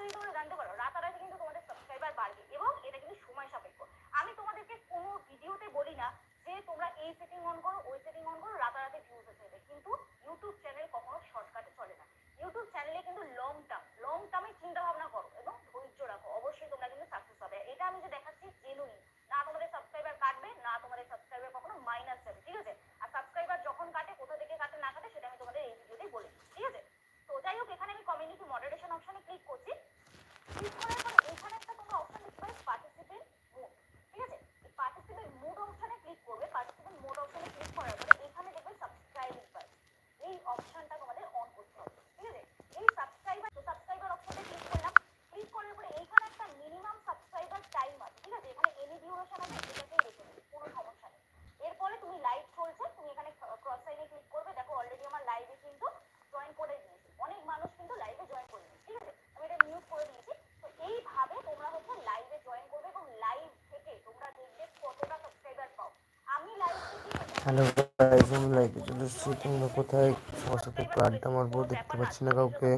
রাত্রি করে রান্না করো রাতারাতি কিন্তু তোমাদের হ্যালো গাইজ আমি লাইভে চলে এসেছি। তোমরা কোথায়? সমস্যা খুব আড্ডা মারবো, দেখতে পাচ্ছি না কাউকে।